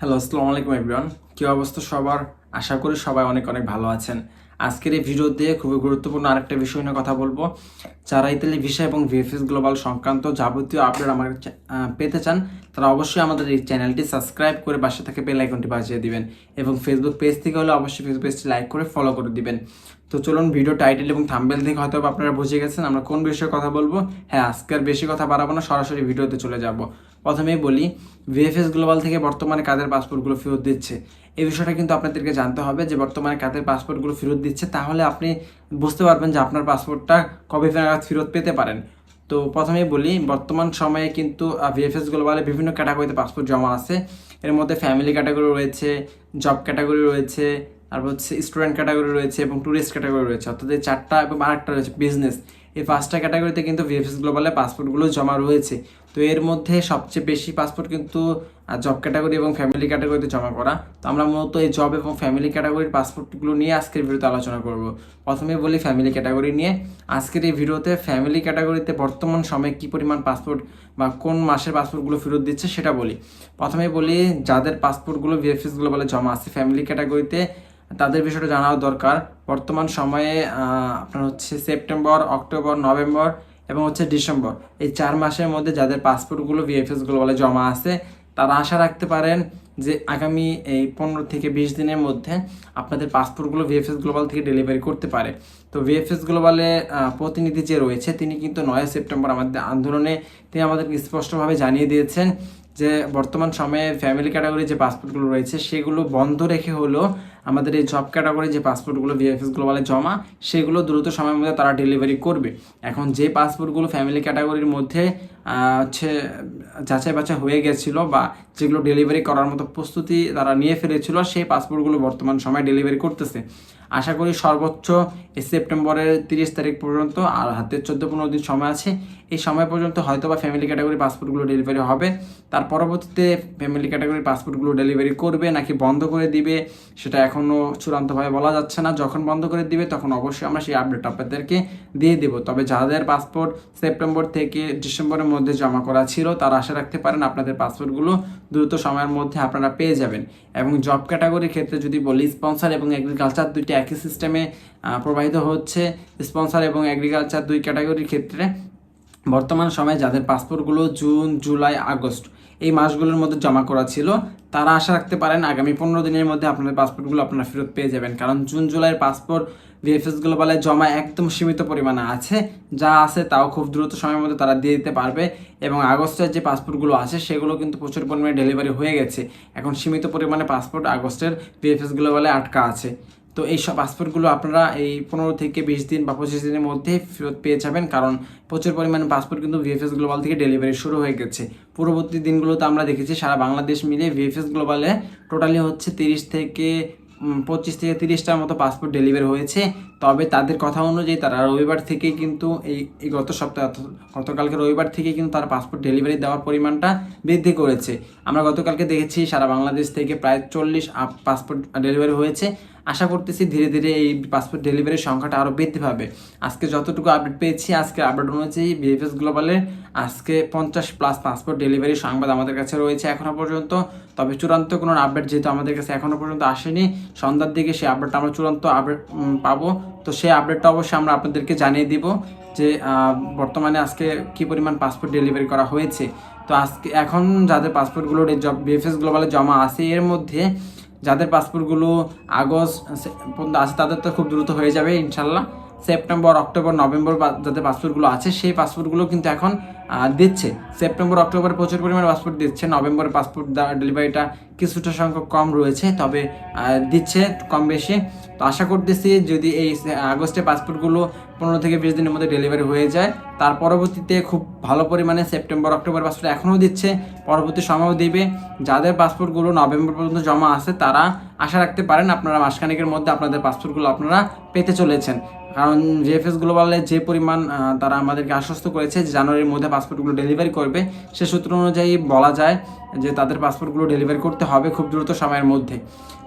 Hello আসসালামু আলাইকুম everyone কি অবস্থা সবার? আশা করি সবাই অনেক অনেক ভালো আছেন। আজকের এই ভিডিওতে খুবই গুরুত্বপূর্ণ আরেকটা বিষয় নিয়ে কথা বলব। যারা ইতালি ভিসা এবং ভিএফএস গ্লোবাল সংক্রান্ত যাবতীয় আপডেট আমার পেতে চান, তারা অবশ্যই আমাদের এই চ্যানেলটি সাবস্ক্রাইব করে পাশে থেকে বেল আইকনটি বাজিয়ে দিবেন এবং ফেসবুক পেজ থেকে হলে অবশ্যই ফেসবুক পেজটি লাইক করে ফলো করে দিবেন। তো চলুন ভিডিও টাইটেল এবং থাম্বেল থেকে হয়তো আপনারা বুঝে গেছেন আমরা কোন বিষয়ে কথা বলব। হ্যাঁ আজকে আর বেশি কথা বাড়াবো না, সরাসরি ভিডিওতে চলে যাব। প্রথমেই বলি ভিএফএস গ্লোবাল থেকে বর্তমানে কাদের পাসপোর্টগুলো ফেরত দিচ্ছে? এই বিষয়টা কিন্তু আপনাদেরকে জানতে হবে যে বর্তমানে কাদের পাসপোর্টগুলো ফেরত দিচ্ছে, তাহলে আপনি বুঝতে পারবেন যে আপনার পাসপোর্টটা কবে নাগাদ ফেরত পেতে পারেন। তো প্রথমেই বলি, বর্তমান সময়ে কিন্তু ভিএফএস গ্লোবালে বিভিন্ন ক্যাটাগরিতে পাসপোর্ট জমা আছে। এর মধ্যে ফ্যামিলি ক্যাটাগরি রয়েছে জব ক্যাটাগরি রয়েছে তারপর হচ্ছে স্টুডেন্ট ক্যাটাগরি রয়েছে এবং ট্যুরিস্ট ক্যাটাগরি রয়েছে। অর্থাৎ এই চারটা এবং আরেকটা রয়েছে বিজনেস এই পাঁচটা ক্যাটাগরিতে কিন্তু ভিএফএস গ্লোবালে পাসপোর্টগুলো জমা রয়েছে। তো এর মধ্যে সবচেয়ে বেশি পাসপোর্ট কিন্তু জব ক্যাটাগরি এবং ফ্যামিলি ক্যাটাগরিতে জমা করা। তো আমরা মূলত এই জব এবং ফ্যামিলি ক্যাটাগরির পাসপোর্টগুলো নিয়ে আজকের ভিডিওতে আলোচনা করব। প্রথমে বলি ফ্যামিলি ক্যাটাগরি নিয়ে। আজকের এই ভিডিওতে ফ্যামিলি ক্যাটাগরিতে বর্তমান সময়ে কী পরিমাণ পাসপোর্ট বা কোন মাসের পাসপোর্টগুলো ফেরত দিচ্ছে সেটা বলি। প্রথমে বলি, যাদের পাসপোর্টগুলো ভিএফএস গ্লোবালে জমা আছে ফ্যামিলি ক্যাটাগরিতে তাদের বিষয়টা জানাও দরকার। বর্তমান সময়ে আপনার হচ্ছে সেপ্টেম্বর, অক্টোবর, নভেম্বর এবং হচ্ছে ডিসেম্বর। এই চার মাসের মধ্যে যাদের পাসপোর্টগুলো ভিএফএস গ্লোবালে জমা আছে, তারা আশা রাখতে পারেন যে আগামী এই পনেরো থেকে বিশ দিনের মধ্যে আপনাদের পাসপোর্টগুলো ভিএফএস গ্লোবাল থেকে ডেলিভারি করতে পারে। তো ভিএফএস গ্লোবালে প্রতিনিধি যে রয়েছে, তিনি কিন্তু নয় সেপ্টেম্বর আমাদের আন্দোলনে তিনি আমাদেরকে স্পষ্টভাবে জানিয়ে দিয়েছেন যে বর্তমান সময়ে ফ্যামিলি ক্যাটাগরি যে পাসপোর্টগুলো রয়েছে, সেগুলো বন্ধ রেখে হলো আমাদের এই জব ক্যাটাগরি যে পাসপোর্টগুলো ভিএফএস গ্লোবালে জমা, সেগুলো দ্রুত সময়ের মধ্যে তারা ডেলিভারি করবে। এখন যে পাসপোর্টগুলো ফ্যামিলি ক্যাটাগরির মধ্যে হচ্ছে যাচাই বাছাই হয়ে গেছিল বা যেগুলো ডেলিভারি করার মতো প্রস্তুতি তারা নিয়ে ফেলেছিল, সেই পাসপোর্টগুলো বর্তমান সময়ে ডেলিভারি করতেছে। আশা করি সর্বোচ্চ এই সেপ্টেম্বরের তিরিশ তারিখ পর্যন্ত আর হাতে চোদ্দ পনেরো দিন সময় আছে। এই সময় পর্যন্ত হয়তো বা ফ্যামিলি ক্যাটাগরি পাসপোর্টগুলো ডেলিভারি হবে। তার পরবর্তীতে ফ্যামিলি ক্যাটাগরির পাসপোর্টগুলো ডেলিভারি করবে নাকি বন্ধ করে দিবে সেটা এখনও চূড়ান্তভাবে বলা যাচ্ছে না। যখন বন্ধ করে দিবে তখন অবশ্যই আমরা সেই আপডেট আপনাদেরকে দিয়ে দেব। তবে যাদের পাসপোর্ট সেপ্টেম্বর থেকে ডিসেম্বরের মধ্যে জমা করা ছিল, তার আশা রাখতে পারেন আপনাদের পাসপোর্টগুলো দ্রুত সময়ের মধ্যে আপনারা পেয়ে যাবেন। এবং জব ক্যাটাগরির ক্ষেত্রে যদি বলি স্পন্সার এবং এগ্রিকালচার দুইটি একই সিস্টেমে প্রবাহিত হচ্ছে। স্পন্সার এবং এগ্রিকালচার দুই ক্যাটাগরির ক্ষেত্রে বর্তমান সময়ে যাদের পাসপোর্টগুলো জুন, জুলাই, আগস্ট এই মাসগুলোর মধ্যে জমা করা ছিল, তারা আশা রাখতে পারেন আগামী পনেরো দিনের মধ্যে আপনাদের পাসপোর্টগুলো আপনারা ফেরত পেয়ে যাবেন। কারণ জুন, জুলাইয়ের পাসপোর্ট ভিএফএস গ্লোবালে জমা একদম সীমিত পরিমাণে আছে, যা আছে তাও খুব দ্রুত সময়ের মধ্যে তারা দিয়ে দিতে পারবে এবং আগস্টের যে পাসপোর্টগুলো আছে সেগুলো কিন্তু প্রচুর পরিমাণে ডেলিভারি হয়ে গেছে। এখন সীমিত পরিমাণে পাসপোর্ট আগস্টের ভিএফএস গ্লোবালে আটকা আছে। তো এই সব পাসপোর্টগুলো আপনারা এই পনেরো থেকে বিশ দিন বা পঁচিশ দিনের মধ্যে ফেরত পেয়ে যাবেন, কারণ প্রচুর পরিমাণে পাসপোর্ট কিন্তু ভিএফএস গ্লোবাল থেকে ডেলিভারি শুরু হয়ে গেছে। পূর্ববর্তী দিনগুলোতে আমরা দেখেছি সারা বাংলাদেশ মিলে ভিএফএস গ্লোবালে টোটালি হচ্ছে তিরিশ থেকে পঁচিশ থেকে তিরিশটার মতো পাসপোর্ট ডেলিভারি হয়েছে। তবে তাদের কথা অনুযায়ী তারা রবিবার থেকে কিন্তু এই এই গত সপ্তাহে গতকালকে রবিবার থেকে কিন্তু তারা পাসপোর্ট ডেলিভারি দেওয়ার পরিমাণটা বৃদ্ধি করেছে। আমরা গতকালকে দেখেছি সারা বাংলাদেশ থেকে প্রায় চল্লিশ পাসপোর্ট ডেলিভারি হয়েছে। আশা করতেছি ধীরে ধীরে এই পাসপোর্ট ডেলিভারির সংখ্যাটা আরও বৃদ্ধি পাবে। আজকে যতটুকু আপডেট পেয়েছি আজকে আপডেট অনুযায়ী বিএফএস গ্লোবালের আজকে পঞ্চাশ প্লাস পাসপোর্ট ডেলিভারি সংবাদ আমাদের কাছে রয়েছে এখনও পর্যন্ত। তবে চূড়ান্ত কোনো আপডেট যেহেতু আমাদের কাছে এখনও পর্যন্ত আসেনি, সন্ধ্যার দিকে সেই আপডেটটা আমরা চূড়ান্ত আপডেট পাবো। তো সেই আপডেটটা অবশ্যই আমরা আপনাদেরকে জানিয়ে দিব যে বর্তমানে আজকে কি পরিমাণ পাসপোর্ট ডেলিভারি করা হয়েছে। তো আজকে এখন যাদের পাসপোর্টগুলো বিএফএস গ্লোবালে জমা আছে, এর মধ্যে যাদের পাসপোর্টগুলো আগস্ট পর্যন্ত আছে তাদের তো খুব দ্রুত হয়ে যাবে ইনশাল্লাহ। সেপ্টেম্বর, অক্টোবর, নভেম্বর যাদের পাসপোর্টগুলো আছে, সেই পাসপোর্টগুলো কিন্তু এখন দিচ্ছে। সেপ্টেম্বর, অক্টোবরে প্রচুর পরিমাণে পাসপোর্ট দিচ্ছে। নভেম্বরে পাসপোর্ট ডেলিভারিটা কিছুটা সংখ্যক কম রয়েছে, তবে দিচ্ছে কম বেশি। তো আশা করতেছি যদি এই আগস্টে পাসপোর্টগুলো পনেরো থেকে বিশ দিনের মধ্যে ডেলিভারি হয়ে যায়, তার পরবর্তীতে খুব ভালো পরিমাণে সেপ্টেম্বর, অক্টোবর পাসপোর্ট এখনও দিচ্ছে, পরবর্তী সময়ও দিবে। যাদের পাসপোর্টগুলো নভেম্বর পর্যন্ত জমা আছে, তারা আশা রাখতে পারেন আপনারা মাসখানেকের মধ্যে আপনাদের পাসপোর্টগুলো আপনারা পেতে চলেছেন। কারণ জিএফএস গ্লোবালে যে পরিমাণ তারা আমাদেরকে আশ্বস্ত করেছে জানুয়ারির মধ্যে পাসপোর্টগুলো ডেলিভারি করবে। সে সূত্র অনুযায়ী বলা যায় যে তাদের পাসপোর্টগুলো ডেলিভারি করতে হবে খুব দ্রুত সময়ের মধ্যে।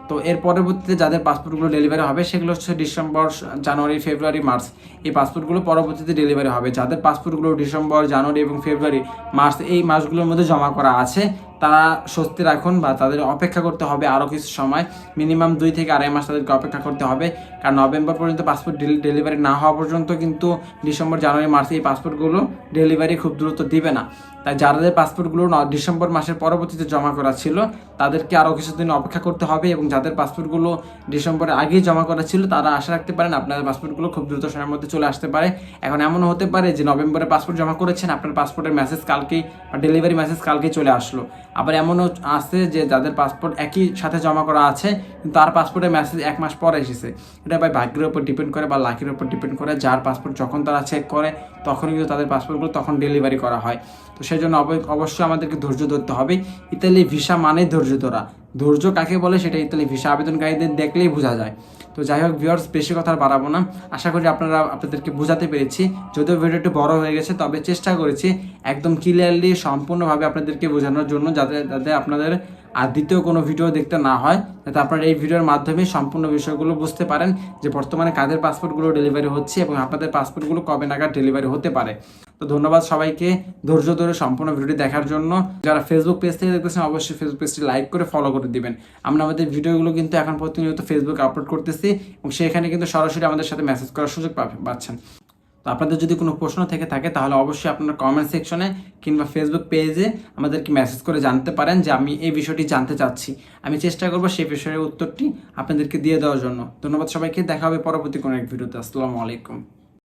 তো এর পরবর্তীতে যাদের পাসপোর্টগুলো ডেলিভারি হবে, সেগুলো হচ্ছে ডিসেম্বর, জানুয়ারি, ফেব্রুয়ারি, মার্চ। এই পাসপোর্টগুলো পরবর্তীতে ডেলিভারি হবে। যাদের পাসপোর্টগুলো ডিসেম্বর, জানুয়ারি এবং ফেব্রুয়ারি, মার্চ, এই মাসগুলোর মধ্যে জমা করা আছে তারা স্বস্তি রাখুন বা তাদের অপেক্ষা করতে হবে আরও কিছু সময়। মিনিমাম দুই থেকে আড়াই মাস তাদেরকে অপেক্ষা করতে হবে। কারণ নভেম্বর পর্যন্ত পাসপোর্ট ডেলিভারি না হওয়া পর্যন্ত কিন্তু ডিসেম্বর, জানুয়ারি মাসে এই পাসপোর্টগুলো ডেলিভারি খুব দ্রুত দিবে না। তাই যাদের পাসপোর্টগুলো ডিসেম্বর মাসের পরবর্তীতে জমা করা ছিল, তাদেরকে আরও কিছুদিন অপেক্ষা করতে হবে এবং যাদের পাসপোর্টগুলো ডিসেম্বরের আগেই জমা করা ছিল, তারা আশা রাখতে পারেন আপনাদের পাসপোর্টগুলো খুব দ্রুত সময়ের মধ্যে চলে আসতে পারে। এখন এমনও হতে পারে যে নভেম্বরে পাসপোর্ট জমা করেছেন, আপনার পাসপোর্টের মেসেজ কালকেই বা ডেলিভারি মেসেজ কালকেই চলে আসলো। আবার এমনও আছে যে যাদের পাসপোর্ট একই সাথে জমা করা আছে, কিন্তু তার পাসপোর্টে মেসেজ এক মাস পরে এসেছে। এটা ভাই ভাগ্যের উপর ডিপেন্ড করে বা লাকির উপর ডিপেন্ড করে, যার পাসপোর্ট যখন তারা চেক করে, তখনই কিন্তু তাদের পাসপোর্টগুলো তখন ডেলিভারি করা হয়। তো সেই জন্য অব- অবশ্যই আমাদেরকে ধৈর্য ধরতে হবে। ইতালি ভিসা মানে ধৈর্য ধরা। ধৈর্য কাকে বলে সেটা ইতালি ভিসা আবেদনকারীদের দেখলেই বোঝা যায়। তো যাই হোক ভিউয়ার্স বেশি কথা আর বাড়াবো না। আশা করি আপনারা আপনাদেরকে বোঝাতে পেরেছি। যদিও ভিডিও একটু বড় হয়ে গেছে, তবে চেষ্টা করেছি একদম ক্লিয়ারলি সম্পূর্ণভাবে আপনাদেরকে বোঝানোর জন্য যাতে যাতে আপনাদের আর দ্বিতীয় কোনো ভিডিও দেখতে না হয়, যাতে আপনারা এই ভিডিওর মাধ্যমে সম্পূর্ণ বিষয়গুলো বুঝতে পারেন যে বর্তমানে কাদের পাসপোর্টগুলো ডেলিভারি হচ্ছে এবং আপনাদের পাসপোর্টগুলো কবে নাগাদ ডেলিভারি হতে পারে। তো ধন্যবাদ সবাইকে ধৈর্য ধরে সম্পূর্ণ ভিডিওটি দেখার জন্য। যারা ফেসবুক পেজ থেকে দেখতেছেন, অবশ্যই ফেসবুক পেজটি লাইক করে ফলো করে দিবেন। আমরা আমাদের ভিডিওগুলো কিন্তু এখন প্রতিনিয়ত ফেসবুক আপলোড করতেছি এবং সেখানে কিন্তু সরাসরি আমাদের সাথে মেসেজ করার সুযোগ পাচ্ছেন। তো আপনাদের যদি কোনো প্রশ্ন থেকে থাকে, তাহলে অবশ্যই আপনার কমেন্ট সেকশনে কিংবা ফেসবুক পেজে আমাদেরকে মেসেজ করে জানতে পারেন যে আমি এই বিষয়টি জানতে চাচ্ছি। আমি চেষ্টা করব সেই বিষয়ের উত্তরটি আপনাদেরকে দিয়ে দেওয়ার জন্য। ধন্যবাদ সবাইকে। দেখা হবে পরবর্তী কোনো এক ভিডিওতে। আসসালামু আলাইকুম।